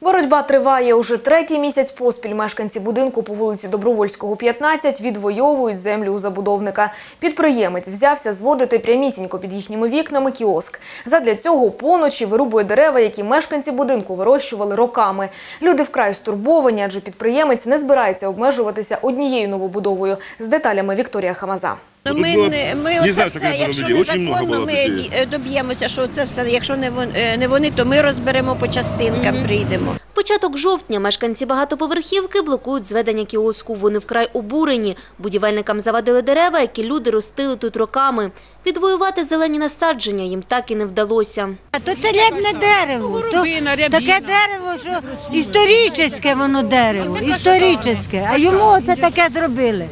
Боротьба триває уже третій місяць поспіль. Мешканці будинку по вулиці Добровольського, 15 відвоюють землю у забудовника. Підприємець взявся зводити прямісінько під їхніми вікнами кіоск. Задля цього поночі вирубує дерева, які мешканці будинку вирощували роками. Люди вкрай стурбовані, адже підприємець не збирається обмежуватися однією новобудовою. З деталями Вікторія Хамаза. Ну, Тут Ми, не, ми не оце знаю, все, якщо незаконно, ми доб'ємося, що це все, якщо не вон- е, не вони, то ми розберемо по частинкам, прийдемо. Початок жовтня мешканці багатоповерхівки блокують зведення кіоску. Вони вкрай обурені. Будівельникам завадили дерева, які люди ростили тут роками. Відвоювати зелені насадження їм так і не вдалося. А то телебне дерево. То, таке дерево, що історичне воно дерево, історичне. А йому це таке зробили.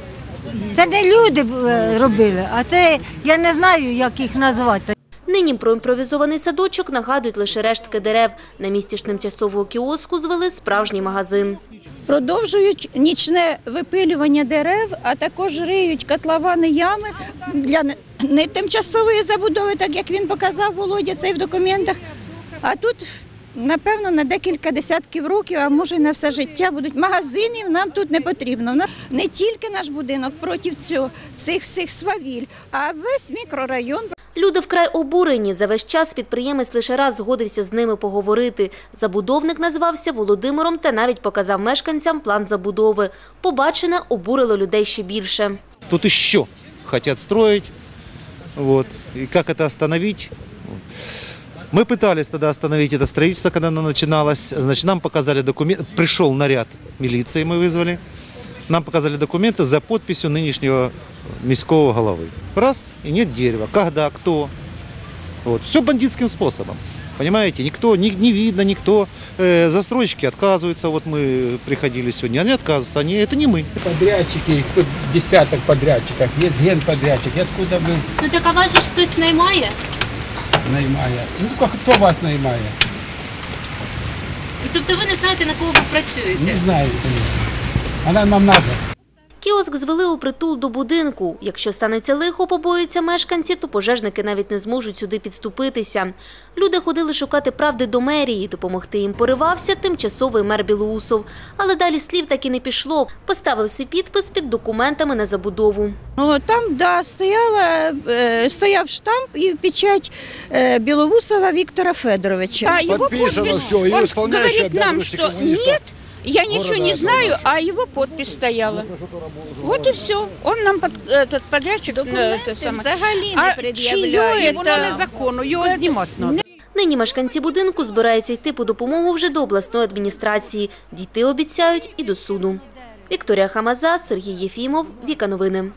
Це не люди е, робили, а це я не знаю, як їх назвати. Нині про імпровізований садочок нагадують лише рештки дерев. На місці ж тимчасового кіоску звели справжній магазин. Продовжують нічне випилювання дерев, а також риють котловани ями для не- не тимчасової забудови, так як він показав Володя цей в документах. А тут, напевно, на декілька десятків років, а може й на все життя будуть магазинів. Нам тут не потрібно. Не тільки наш будинок проти цього цих всіх свавіль, а весь мікрорайон Люди вкрай обурені. За весь час підприємець лише раз згодився з ними поговорити. Забудовник назвався Володимиром та навіть показав мешканцям план забудови. Побачене обурило людей ще більше. Тут еще хотят строить. Вот. И как это остановить? Мы пытались тогда остановить это строительство, когда оно начиналось. Значит, нам показали документ. Пришел наряд милиции, мы вызвали. Нам показали документы за подписью нынешнего міського головы. Раз, и нет дерева. Когда, кто? Вот. Все бандитским способом. Понимаете, никто, не, не видно, никто. Э, застройщики отказываются. Вот мы приходили сегодня, они отказываются. Они, это не мы. подрядчики, тут десяток подрядчиков, есть генподрядчик, и откуда вы Ну так а вас же хтось наймає? Наймая? Ну хто вас наймає? Тобто ви не знаєте, на кого ви працюєте? Не знаю, звісно. Вона нам надо. Кіоск звели у притул до будинку. Якщо станеться лихо, побоюються мешканці, то пожежники навіть не зможуть сюди підступитися. Люди ходили шукати правди до мерії. Допомогти їм поривався тимчасовий мер Білоусов. Але далі слів так і не пішло. Поставив свій підпис під документами на забудову. Ну, там, да, стояла, е, стояв штамп і печать е, Білоусова Віктора Федоровича. А Подписано все, и он исполняющий говорит нам, я ничего города не этого знаю, нашего. а его подпись стояла. Вот и все. Он нам под, этот подрядчик э, это самое. Взагалі не А пред'являє. чиє Воно це? незаконно, його знімати треба. Нині мешканці будинку збираються йти по допомогу вже до обласної адміністрації. Дійти обіцяють і до суду. Вікторія Хамаза, Сергій Єфімов, Віка Новини.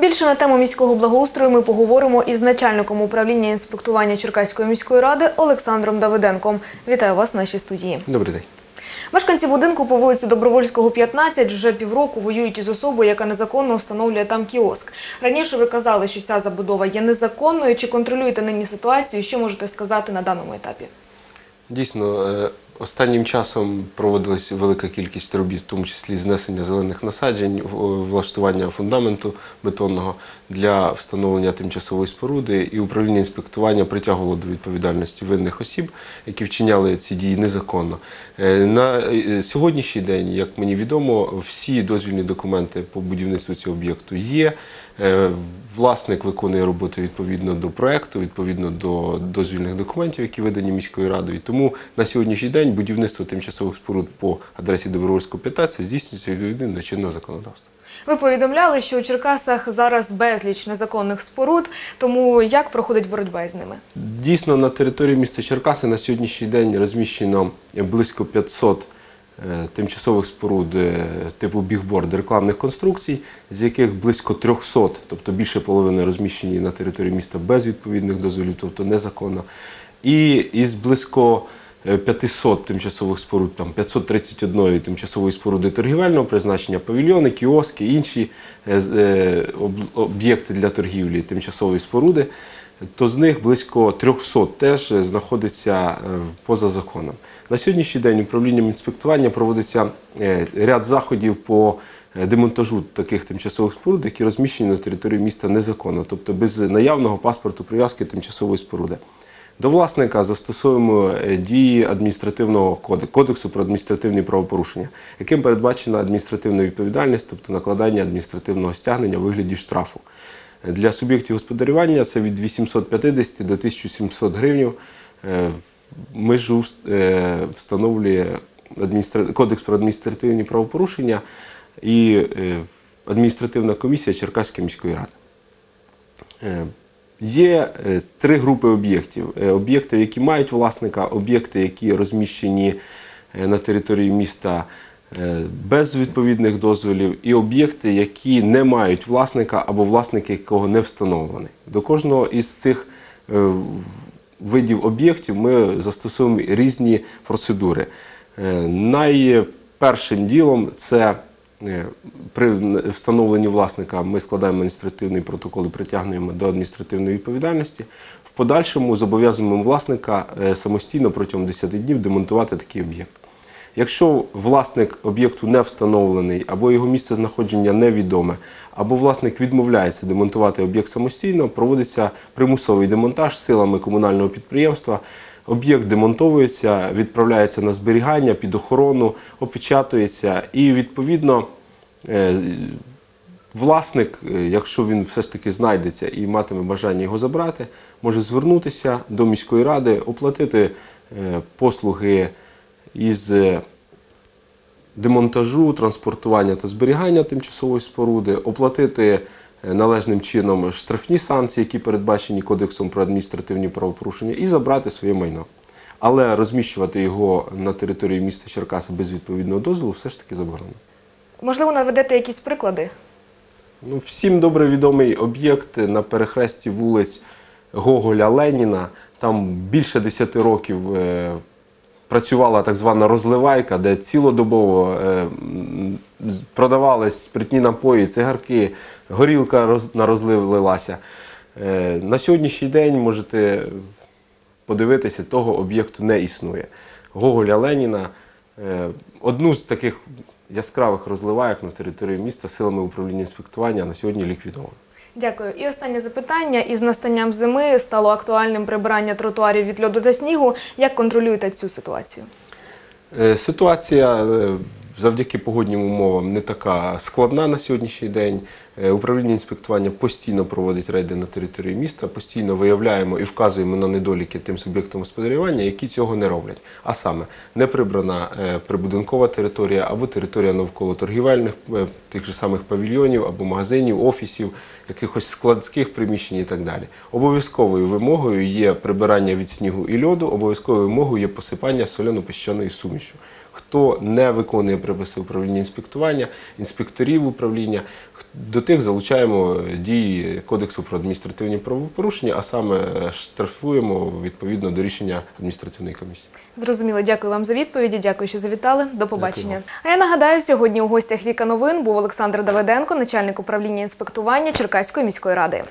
Більше на тему міського благоустрою ми поговоримо із начальником управління інспектування Черкаської міської ради Олександром Давиденком. Вітаю вас в нашій студії. Добрий день. Мешканці будинку по вулиці Добровольського, 15 вже півроку воюють із особою, яка незаконно встановлює там кіоск. Раніше ви казали, що ця забудова є незаконною. Чи контролюєте нині ситуацію? Що можете сказати на даному етапі? Дійсно, е, останнім часом проводилась велика кількість робіт, в тому числі знесення зелених насаджень, влаштування фундаменту бетонного для встановлення тимчасової споруди, і управління інспектування притягувало до відповідальності винних осіб, які вчиняли ці дії незаконно. Е, На е, сьогоднішній день, як мені відомо, всі дозвільні документи по будівництву цього об'єкту є. Е, Власник виконує роботи відповідно до проекту, відповідно до дозвільних документів, які видані міською радою. Тому на сьогоднішній день будівництво тимчасових споруд по адресі Добровольського 15 здійснюється відповідно до чинного законодавства. Ви повідомляли, що у Черкасах зараз безліч незаконних споруд. Тому як проходить боротьба із ними? Дійсно, на території міста Черкаси на сьогоднішній день розміщено близько 500 е, тимчасових споруд е, типу бігборд рекламних конструкцій, з яких близько 300, тобто більше половини розміщені на території міста без відповідних дозволів, тобто незаконно. І із близько е, 500 тимчасових споруд, там 531 тимчасової споруди торгівельного призначення, павільйони, кіоски, інші е, е, об'єкти для торгівлі тимчасової споруди то з них близько 300 теж знаходиться е, поза законом. На сьогоднішній день управлінням інспектування проводиться е, ряд заходів по е, демонтажу таких тимчасових споруд, які розміщені на території міста незаконно, тобто без наявного паспорту прив'язки тимчасової споруди. До власника застосовуємо е, дії адміністративного кодексу, кодексу про адміністративні правопорушення, яким передбачена адміністративна відповідальність, тобто накладання адміністративного стягнення у вигляді штрафу. Для суб'єктів господарювання це від 850 до 1700 гривень. Межу е, встановлює Кодекс про адміністративні правопорушення і е, адміністративна комісія Черкаської міської ради. Е, Є три групи об'єктів: об'єкти, які мають власника, об'єкти, які розміщені на території міста без відповідних дозволів, і об'єкти, які не мають власника або власник якого не встановлений. До кожного із цих е, видів об'єктів ми застосовуємо різні процедури. Е, Найпершим ділом це е, при встановленні власника ми складаємо адміністративний протокол і притягнуємо до адміністративної відповідальності. В подальшому зобов'язуємо власника е, самостійно протягом 10 днів демонтувати такий об'єкт. Якщо власник об'єкту не встановлений, або його місце знаходження невідоме, або власник відмовляється демонтувати об'єкт самостійно, проводиться примусовий демонтаж силами комунального підприємства. Об'єкт демонтовується, відправляється на зберігання під охорону, опечатується і відповідно е, власник, е, якщо він все ж таки знайдеться і матиме бажання його забрати, може звернутися до міської ради, оплатити е, послуги із е, демонтажу, транспортування та зберігання тимчасової споруди, оплатити е, належним чином штрафні санкції, які передбачені Кодексом про адміністративні правопорушення, і забрати своє майно. Але розміщувати його на території міста Черкаси без відповідного дозволу все ж таки заборонено. Можливо, наведете якісь приклади? Ну, всім добре відомий об'єкт на перехресті вулиць Гоголя Леніна. Там більше 10 років е, працювала так звана розливайка, де цілодобово е, продавались спиртні напої, цигарки, горілка на розлив лилася. Е, на сьогоднішній день можете подивитися, того об'єкту не існує. Гоголя Леніна е, одну з таких яскравих розливайок на території міста силами управління інспектування на сьогодні ліквідовано. Дякую. І останнє запитання. Із настанням зими стало актуальним прибирання тротуарів від льоду та снігу. Як контролюєте цю ситуацію? Е, Ситуація е, завдяки погодним умовам не така складна на сьогоднішній день. Е, Управління інспектування постійно проводить рейди на території міста, постійно виявляємо і вказуємо на недоліки тим суб'єктам господарювання, які цього не роблять. А саме не прибрана е, прибудинкова територія або територія навколо торгівельних е, тих же самих павільйонів або магазинів, офісів, якихось складських приміщень і так далі. Обов'язковою вимогою є прибирання від снігу і льоду, обов'язковою вимогою є посипання соляно-піщаною сумішю. Хто не виконує приписи управління інспектування, інспекторів управління, до тих залучаємо дії Кодексу про адміністративні правопорушення, а саме е, штрафуємо відповідно до рішення адміністративної комісії. Зрозуміло, дякую вам за відповіді. Дякую, що завітали. До побачення. А я нагадаю, сьогодні у гостях Віка новин був Олександр Давиденко, начальник управління інспектування Черкаської міської ради.